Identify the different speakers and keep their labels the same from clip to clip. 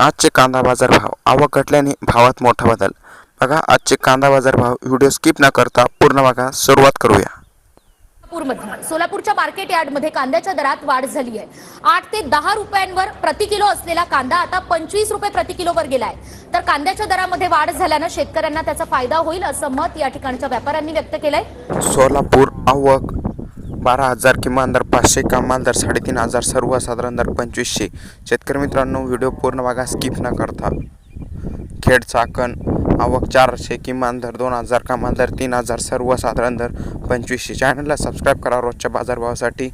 Speaker 1: आजचे कांदा बाजार भाव आवक घटल्याने भावात मोठा बदल. बघा आजचे कांदा बाजार भाव व्हिडिओ स्किप न करता पूर्ण बघा. सुरुवात करूया.
Speaker 2: सोलापूरमध्ये सोलापूरच्या मार्केट यार्डमध्ये कांद्याच्या दरात वाढ झाली आहे. आठ ते दहा रुपयांवर प्रति किलो असलेला कांदा आता पंचवीस रुपये प्रति किलोवर गेलाय. तर कांद्याच्या दरामध्ये वाढ झाल्यानं शेतकऱ्यांना त्याचा फायदा होईल असं मत या ठिकाणच्या व्यापाऱ्यांनी व्यक्त केलंय.
Speaker 1: सोलापूर आवक बारा हजार किमान दर पाचशे कमाल दर साडेतीन हजार सर्वसाधारण दर पंचवीसशे. शेतकरी मित्रांनो व्हिडिओ पूर्ण बघा स्किप न करता. खेड चाकण आवक चारशे किमान दर दोन हजार कमाल दर तीन हजार सर्वसाधारण दर पंचवीसशे. चॅनलला सबस्क्राईब करा रोजच्या बाजारभावासाठी.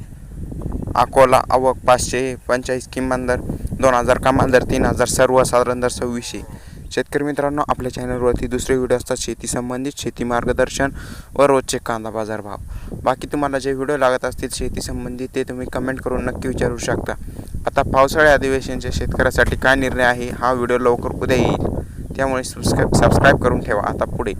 Speaker 1: अकोला आवक पाचशे पंचेचाळीस किमान दर दोन हजार कमाल दर तीन हजार सर्वसाधारण दर सव्वीसशे. शेतकरी मित्रांनो आपल्या चॅनलवरती दुसरे व्हिडिओ असतात शेती संबंधित शेती मार्गदर्शन व रोजचे कांदा बाजार भाव बाकी तुम्हाला जे व्हिडिओ लागत असतील शेती संबंधित ते तुम्ही कमेंट करून नक्की विचारू शकता. आता पावसाळी अधिवेशनच्या शेतकऱ्यासाठी काय निर्णय आहे हा व्हिडिओ लवकर उद्या येईल. त्यामुळे सबस्क्राईब सबस्क्राईब करून ठेवा. आता पुढे.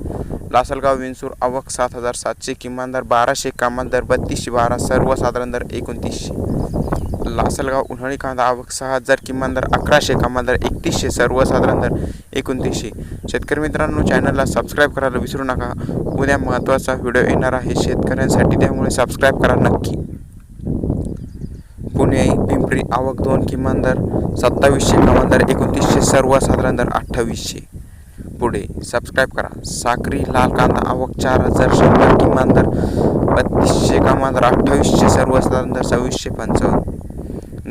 Speaker 1: लासलगाव विंसूर आवक सात हजार सातशे किमान दर बाराशे कामान दर बत्तीसशे बारा सर्वसाधारण दर एकोणतीसशे. लासलगाव उन्हाळी कांदा आवक सहा हजार किमान दर अकराशे कमान दर एकतीसशे सर्वसाधारण दर एकोणतीसशे. शेतकरी मित्रांनो चॅनलला सबस्क्राईब करायला विसरू नका. उद्या महत्त्वाचा व्हिडिओ येणार आहे शेतकऱ्यांसाठी त्यामुळे सबस्क्राईब करा नक्की. पुणे पिंपरी आवक दोन किमान दर सत्तावीसशे कमान दर एकोणतीसशे सर्वसाधारण दर अठ्ठावीसशे. पुढे सबस्क्राईब करा. साक्री लाल कांदा आवक चार हजार शंभर किमान दर बत्तीसशे कमाल दर अठ्ठावीसशे सर्वसाधारण दर सव्वीसशे पंचावन्न.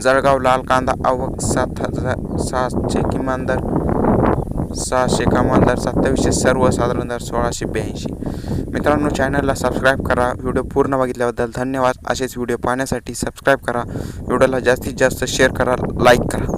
Speaker 1: जळगाव लाल कांदा आवक सात हजार सातशे किमान दर सहाशे कमाल दर सत्तावीसशे सर्वसाधारण दर सोळाशे ब्याऐंशी. मित्रांनो चॅनलला सबस्क्राईब करा. व्हिडिओ पूर्ण बघितल्याबद्दल धन्यवाद. असेच व्हिडिओ पाहण्यासाठी सबस्क्राईब करा. व्हिडिओला जास्तीत जास्त शेअर करा. लाईक करा.